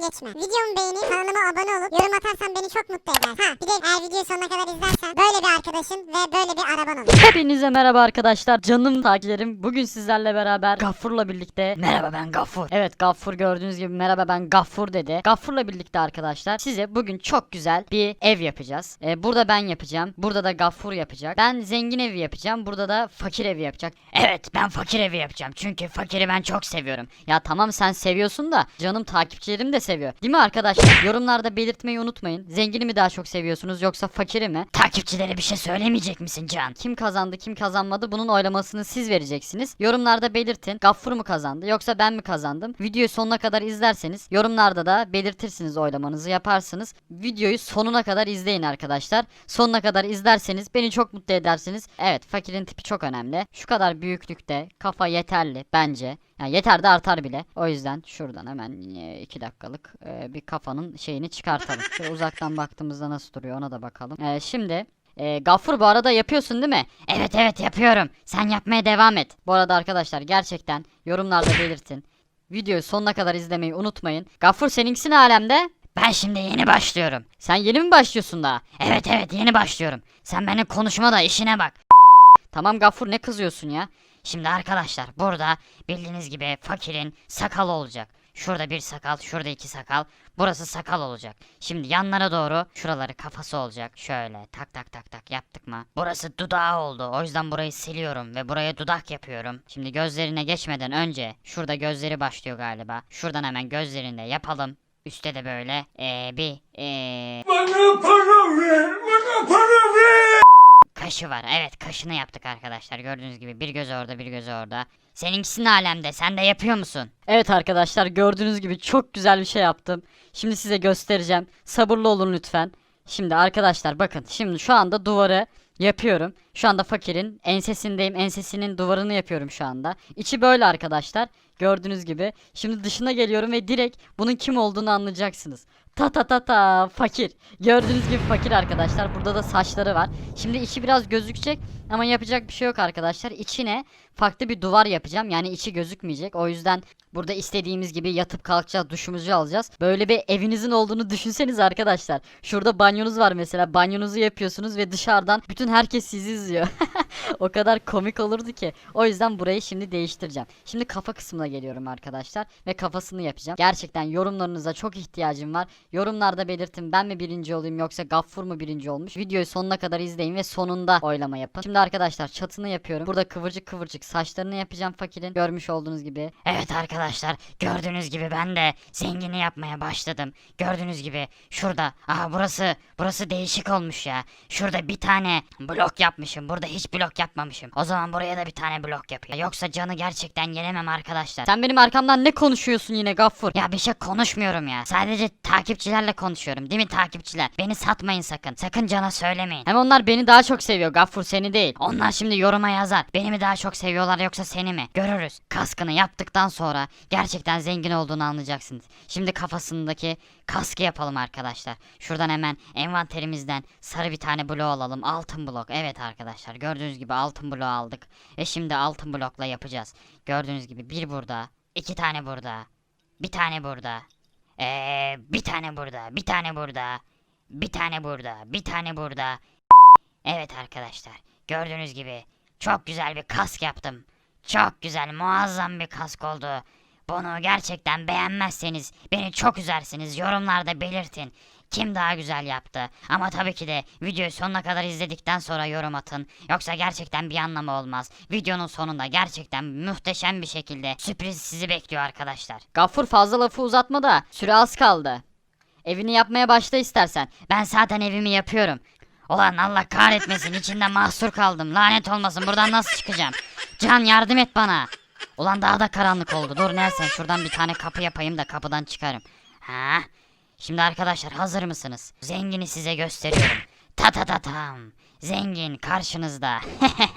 geçme. Videomu beğenip kanalıma abone olup yorum atarsan beni çok mutlu eder. Ha bir de eğer videoyu sonuna kadar izlersen böyle bir arkadaşın ve böyle bir araban olur. Hepinize merhaba arkadaşlar. Canım takipçilerim. Bugün sizlerle beraber Gaffur'la birlikte Merhaba ben Gaffur. Evet Gaffur gördüğünüz gibi merhaba ben Gaffur dedi. Gaffur'la birlikte arkadaşlar size bugün çok güzel bir ev yapacağız. Ee, burada ben yapacağım. Burada da Gaffur yapacak. Ben zengin evi yapacağım. Burada da fakir evi yapacak. Evet ben fakir evi yapacağım. Çünkü fakiri ben çok seviyorum. Ya tamam sen seviyorsun da canım takipçilerim de seviyor. Değil mi arkadaşlar? Yorumlarda belirtmeyi unutmayın. Zengini mi daha çok seviyorsunuz yoksa fakiri mi? Takipçilere bir şey söylemeyecek misin Can? Kim kazandı kim kazanmadı bunun oylamasını siz vereceksiniz. Yorumlarda belirtin. Gaffur mu kazandı yoksa ben mi kazandım? Videoyu sonuna kadar izlerseniz yorumlarda da belirtirsiniz oylamanızı yaparsınız. Videoyu sonuna kadar izleyin arkadaşlar. Sonuna kadar izlerseniz beni çok mutlu edersiniz. Evet fakirin tipi çok önemli. Şu kadar büyüklükte kafa yeterli bence. Yani yeter de artar bile. O yüzden şuradan hemen 2 dakikalık e, bir kafanın şeyini çıkartalım. Şöyle uzaktan baktığımızda nasıl duruyor ona da bakalım. E, şimdi e, Gaffur bu arada yapıyorsun değil mi? Evet evet yapıyorum. Sen yapmaya devam et. Bu arada arkadaşlar gerçekten yorumlarda belirtin. Videoyu sonuna kadar izlemeyi unutmayın. Gaffur seninkisi alemde? Ben şimdi yeni başlıyorum. Sen yeni mi başlıyorsun daha? Evet evet yeni başlıyorum. Sen benim konuşma da işine bak. Tamam Gaffur ne kızıyorsun ya? Şimdi arkadaşlar burada bildiğiniz gibi fakirin sakalı olacak. Şurada bir sakal, şurada iki sakal. Burası sakal olacak. Şimdi yanlara doğru şuraları kafası olacak. Şöyle tak tak tak tak yaptık mı? Burası dudağı oldu. O yüzden burayı siliyorum ve buraya dudak yapıyorum. Şimdi gözlerine geçmeden önce şurada gözleri başlıyor galiba. Şuradan hemen gözlerini de yapalım. Üste de böyle ee, bir ee, Bana para ver, bana para ver. Kaşı var. Evet kaşını yaptık arkadaşlar. Gördüğünüz gibi bir gözü orada bir gözü orada. Seninkisi alemde? Sen de yapıyor musun? Evet arkadaşlar gördüğünüz gibi çok güzel bir şey yaptım. Şimdi size göstereceğim. Sabırlı olun lütfen. Şimdi arkadaşlar bakın şimdi şu anda duvarı yapıyorum. Şu anda fakirin ensesindeyim. Ensesinin duvarını yapıyorum şu anda. İçi böyle arkadaşlar. Gördüğünüz gibi. Şimdi dışına geliyorum ve direkt bunun kim olduğunu anlayacaksınız. Ta ta ta ta fakir. Gördüğünüz gibi fakir arkadaşlar. Burada da saçları var. Şimdi içi biraz gözükecek ama yapacak bir şey yok arkadaşlar. İçine farklı bir duvar yapacağım. Yani içi gözükmeyecek. O yüzden burada istediğimiz gibi yatıp kalkacağız, duşumuzu alacağız. Böyle bir evinizin olduğunu düşünseniz arkadaşlar. Şurada banyonuz var mesela. Banyonuzu yapıyorsunuz ve dışarıdan bütün herkes sizi izliyor. o kadar komik olurdu ki. O yüzden burayı şimdi değiştireceğim. Şimdi kafa kısmına geliyorum arkadaşlar ve kafasını yapacağım. Gerçekten yorumlarınıza çok ihtiyacım var. Yorumlarda belirtin ben mi birinci olayım yoksa Gaffur mu birinci olmuş. Videoyu sonuna kadar izleyin ve sonunda oylama yapın. Şimdi arkadaşlar çatını yapıyorum. Burada kıvırcık kıvırcık saçlarını yapacağım fakirin. Görmüş olduğunuz gibi. Evet arkadaşlar gördüğünüz gibi ben de zengini yapmaya başladım. Gördüğünüz gibi şurada. Aha burası burası değişik olmuş ya. Şurada bir tane blok yapmışım. Burada hiç blok yapmamışım. O zaman buraya da bir tane blok yapayım. Yoksa canı gerçekten yenemem arkadaşlar. Sen benim arkamdan ne konuşuyorsun yine Gaffur? Ya bir şey konuşmuyorum ya. Sadece takipçilerle konuşuyorum. Değil mi takipçiler? Beni satmayın sakın. Sakın cana söylemeyin. Hem onlar beni daha çok seviyor Gaffur seni değil. Onlar şimdi yoruma yazar. Beni mi daha çok seviyorlar yoksa seni mi? Görürüz. Kaskını yaptıktan sonra gerçekten zengin olduğunu anlayacaksınız. Şimdi kafasındaki kaskı yapalım arkadaşlar. Şuradan hemen envanterimizden sarı bir tane blok alalım. Altın blok. Evet arkadaşlar gördüğünüz gibi altın bloğu aldık. Ve şimdi altın blokla yapacağız. Gördüğünüz gibi bir burada. iki tane burada. Bir tane burada. Ee, bir tane burada. Bir tane burada. Bir tane burada. Bir tane burada. Evet arkadaşlar. Gördüğünüz gibi çok güzel bir kask yaptım. Çok güzel, muazzam bir kask oldu. Bunu gerçekten beğenmezseniz beni çok üzersiniz. Yorumlarda belirtin. Kim daha güzel yaptı? Ama tabii ki de videoyu sonuna kadar izledikten sonra yorum atın. Yoksa gerçekten bir anlamı olmaz. Videonun sonunda gerçekten muhteşem bir şekilde sürpriz sizi bekliyor arkadaşlar. Gaffur fazla lafı uzatma da süre az kaldı. Evini yapmaya başla istersen. Ben zaten evimi yapıyorum. Ulan Allah kahretmesin içinde mahsur kaldım. Lanet olmasın buradan nasıl çıkacağım? Can yardım et bana. Ulan daha da karanlık oldu. Dur Nelson şuradan bir tane kapı yapayım da kapıdan çıkarım. Ha? Şimdi arkadaşlar hazır mısınız? Zengini size gösteriyorum. Ta ta ta tam. Zengin karşınızda.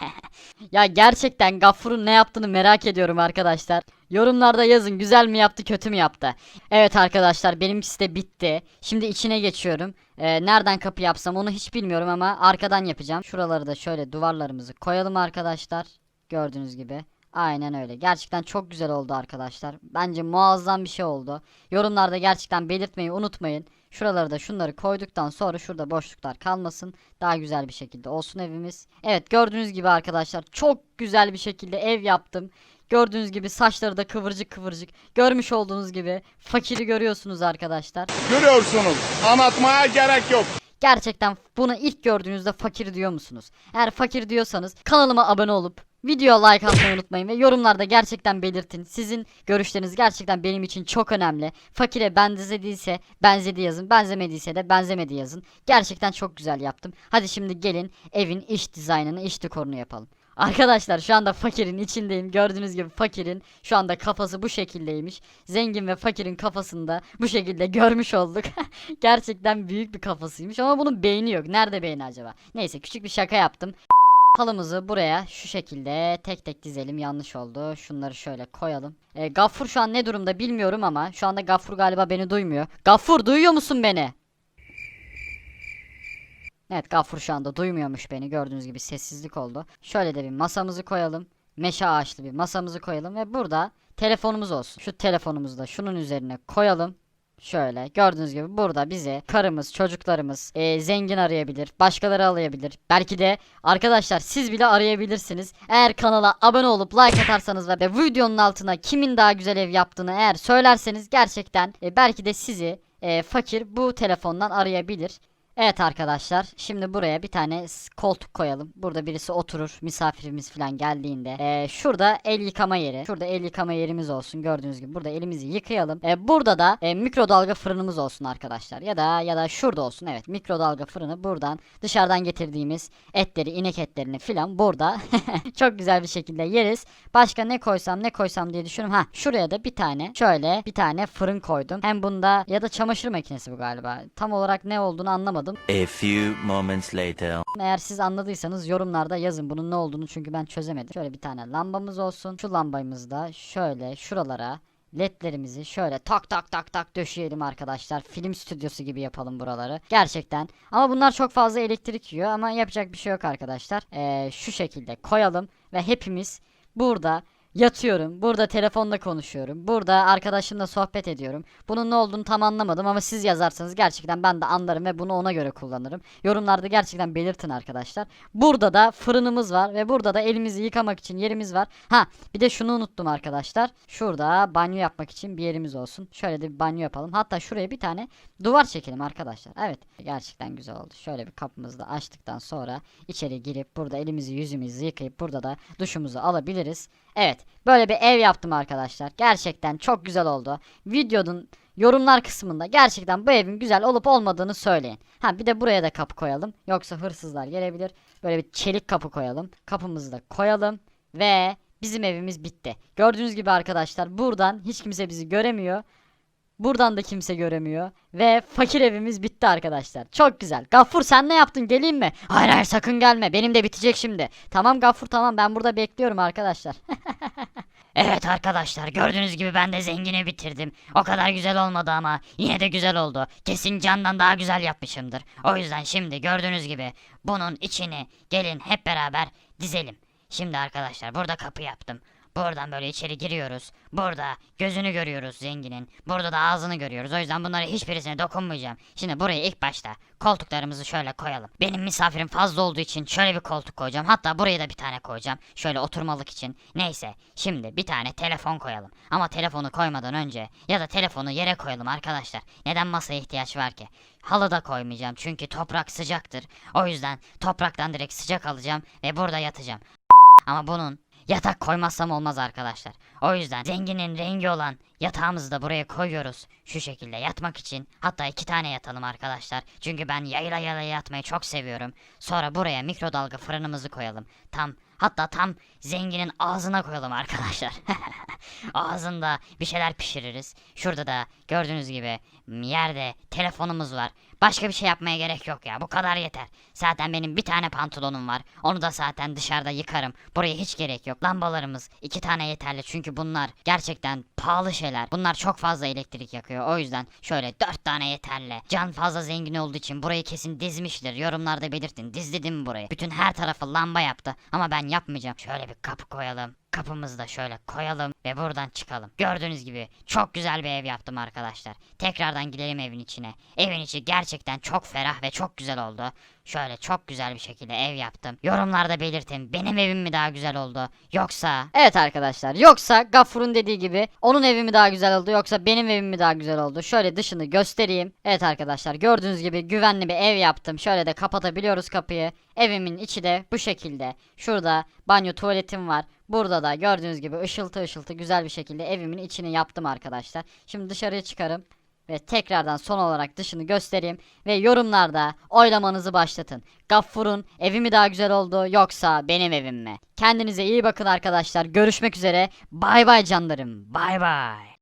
ya gerçekten Gaffur'un ne yaptığını merak ediyorum arkadaşlar. Yorumlarda yazın güzel mi yaptı kötü mü yaptı. Evet arkadaşlar benimkisi de bitti. Şimdi içine geçiyorum. Ee, nereden kapı yapsam onu hiç bilmiyorum ama arkadan yapacağım. Şuraları da şöyle duvarlarımızı koyalım arkadaşlar. Gördüğünüz gibi. Aynen öyle. Gerçekten çok güzel oldu arkadaşlar. Bence muazzam bir şey oldu. Yorumlarda gerçekten belirtmeyi unutmayın. Şuraları da şunları koyduktan sonra şurada boşluklar kalmasın. Daha güzel bir şekilde olsun evimiz. Evet gördüğünüz gibi arkadaşlar çok güzel bir şekilde ev yaptım. Gördüğünüz gibi saçları da kıvırcık kıvırcık. Görmüş olduğunuz gibi fakiri görüyorsunuz arkadaşlar. Görüyorsunuz. Anlatmaya gerek yok. Gerçekten bunu ilk gördüğünüzde fakir diyor musunuz? Eğer fakir diyorsanız kanalıma abone olup video like atmayı unutmayın ve yorumlarda gerçekten belirtin. Sizin görüşleriniz gerçekten benim için çok önemli. Fakire benzediyse benzedi yazın, benzemediyse de benzemedi yazın. Gerçekten çok güzel yaptım. Hadi şimdi gelin evin iç dizaynını, iç dekorunu yapalım. Arkadaşlar şu anda fakirin içindeyim. Gördüğünüz gibi fakirin şu anda kafası bu şekildeymiş. Zengin ve fakirin kafasını da bu şekilde görmüş olduk. Gerçekten büyük bir kafasıymış ama bunun beyni yok. Nerede beyni acaba? Neyse küçük bir şaka yaptım. Halımızı buraya şu şekilde tek tek dizelim yanlış oldu. Şunları şöyle koyalım. E, Gaffur şu an ne durumda bilmiyorum ama şu anda Gaffur galiba beni duymuyor. Gaffur duyuyor musun beni? Evet Gaffur şu anda duymuyormuş beni. Gördüğünüz gibi sessizlik oldu. Şöyle de bir masamızı koyalım. Meşe ağaçlı bir masamızı koyalım ve burada telefonumuz olsun. Şu telefonumuzu da şunun üzerine koyalım. Şöyle gördüğünüz gibi burada bizi karımız, çocuklarımız, eee, zengin arayabilir, başkaları arayabilir. Belki de arkadaşlar siz bile arayabilirsiniz. Eğer kanala abone olup like atarsanız ve videonun altına kimin daha güzel ev yaptığını eğer söylerseniz gerçekten e, belki de sizi e, fakir bu telefondan arayabilir. Evet arkadaşlar şimdi buraya bir tane koltuk koyalım. Burada birisi oturur misafirimiz falan geldiğinde. Ee, şurada el yıkama yeri. Şurada el yıkama yerimiz olsun gördüğünüz gibi. Burada elimizi yıkayalım. Ee, burada da e, mikrodalga fırınımız olsun arkadaşlar. Ya da ya da şurada olsun evet mikrodalga fırını buradan dışarıdan getirdiğimiz etleri inek etlerini filan burada çok güzel bir şekilde yeriz. Başka ne koysam ne koysam diye düşünüyorum. Ha şuraya da bir tane şöyle bir tane fırın koydum. Hem bunda ya da çamaşır makinesi bu galiba. Tam olarak ne olduğunu anlamadım. A few moments later. Eğer siz anladıysanız yorumlarda yazın bunun ne olduğunu çünkü ben çözemedim. Şöyle bir tane lambamız olsun. Şu lambayımızı da şöyle şuralara ledlerimizi şöyle tak tak tak tak döşeyelim arkadaşlar. Film stüdyosu gibi yapalım buraları. Gerçekten. Ama bunlar çok fazla elektrik yiyor ama yapacak bir şey yok arkadaşlar. Ee, şu şekilde koyalım ve hepimiz burada Yatıyorum. Burada telefonla konuşuyorum. Burada arkadaşımla sohbet ediyorum. Bunun ne olduğunu tam anlamadım ama siz yazarsanız gerçekten ben de anlarım ve bunu ona göre kullanırım. Yorumlarda gerçekten belirtin arkadaşlar. Burada da fırınımız var ve burada da elimizi yıkamak için yerimiz var. Ha bir de şunu unuttum arkadaşlar. Şurada banyo yapmak için bir yerimiz olsun. Şöyle de bir banyo yapalım. Hatta şuraya bir tane duvar çekelim arkadaşlar. Evet gerçekten güzel oldu. Şöyle bir kapımızı da açtıktan sonra içeri girip burada elimizi yüzümüzü yıkayıp burada da duşumuzu alabiliriz. Evet böyle bir ev yaptım arkadaşlar. Gerçekten çok güzel oldu. Videonun yorumlar kısmında gerçekten bu evin güzel olup olmadığını söyleyin. Ha bir de buraya da kapı koyalım. Yoksa hırsızlar gelebilir. Böyle bir çelik kapı koyalım. Kapımızı da koyalım. Ve bizim evimiz bitti. Gördüğünüz gibi arkadaşlar buradan hiç kimse bizi göremiyor. Buradan da kimse göremiyor. Ve fakir evimiz bitti arkadaşlar. Çok güzel. Gaffur sen ne yaptın geleyim mi? Hayır hayır sakın gelme. Benim de bitecek şimdi. Tamam Gaffur tamam ben burada bekliyorum arkadaşlar. Evet arkadaşlar gördüğünüz gibi ben de zengini bitirdim. O kadar güzel olmadı ama yine de güzel oldu. Kesin candan daha güzel yapmışımdır. O yüzden şimdi gördüğünüz gibi bunun içini gelin hep beraber dizelim. Şimdi arkadaşlar burada kapı yaptım. Buradan böyle içeri giriyoruz. Burada gözünü görüyoruz zenginin. Burada da ağzını görüyoruz. O yüzden bunlara hiçbirisine dokunmayacağım. Şimdi buraya ilk başta koltuklarımızı şöyle koyalım. Benim misafirim fazla olduğu için şöyle bir koltuk koyacağım. Hatta buraya da bir tane koyacağım. Şöyle oturmalık için. Neyse şimdi bir tane telefon koyalım. Ama telefonu koymadan önce ya da telefonu yere koyalım arkadaşlar. Neden masaya ihtiyaç var ki? Halı da koymayacağım çünkü toprak sıcaktır. O yüzden topraktan direkt sıcak alacağım ve burada yatacağım. Ama bunun yatak koymazsam olmaz arkadaşlar. O yüzden zenginin rengi olan yatağımızı da buraya koyuyoruz. Şu şekilde yatmak için. Hatta iki tane yatalım arkadaşlar. Çünkü ben yayla yayla yatmayı çok seviyorum. Sonra buraya mikrodalga fırınımızı koyalım. Tam hatta tam zenginin ağzına koyalım arkadaşlar. Ağzında bir şeyler pişiririz. Şurada da gördüğünüz gibi yerde telefonumuz var. Başka bir şey yapmaya gerek yok ya. Bu kadar yeter. Zaten benim bir tane pantolonum var. Onu da zaten dışarıda yıkarım. Buraya hiç gerek yok. Lambalarımız iki tane yeterli. Çünkü bunlar gerçekten pahalı şeyler. Bunlar çok fazla elektrik yakıyor. O yüzden şöyle dört tane yeterli. Can fazla zengin olduğu için burayı kesin dizmiştir. Yorumlarda belirtin. Dizledim mi burayı? Bütün her tarafı lamba yaptı. Ama ben yapmayacağım. Şöyle bir kapı koyalım. Kapımızı da şöyle koyalım ve buradan çıkalım. Gördüğünüz gibi çok güzel bir ev yaptım arkadaşlar. Tekrardan gidelim evin içine. Evin içi gerçekten çok ferah ve çok güzel oldu. Şöyle çok güzel bir şekilde ev yaptım. Yorumlarda belirtin. Benim evim mi daha güzel oldu? Yoksa... Evet arkadaşlar. Yoksa Gafur'un dediği gibi onun evi mi daha güzel oldu? Yoksa benim evim mi daha güzel oldu? Şöyle dışını göstereyim. Evet arkadaşlar gördüğünüz gibi güvenli bir ev yaptım. Şöyle de kapatabiliyoruz kapıyı. Evimin içi de bu şekilde. Şurada banyo tuvaletim var. Burada da gördüğünüz gibi ışıltı ışıltı güzel bir şekilde evimin içini yaptım arkadaşlar. Şimdi dışarıya çıkarım. Ve tekrardan son olarak dışını göstereyim ve yorumlarda oylamanızı başlatın. Gaffur'un evi mi daha güzel oldu yoksa benim evim mi? Kendinize iyi bakın arkadaşlar. Görüşmek üzere. Bay bay canlarım. Bay bay.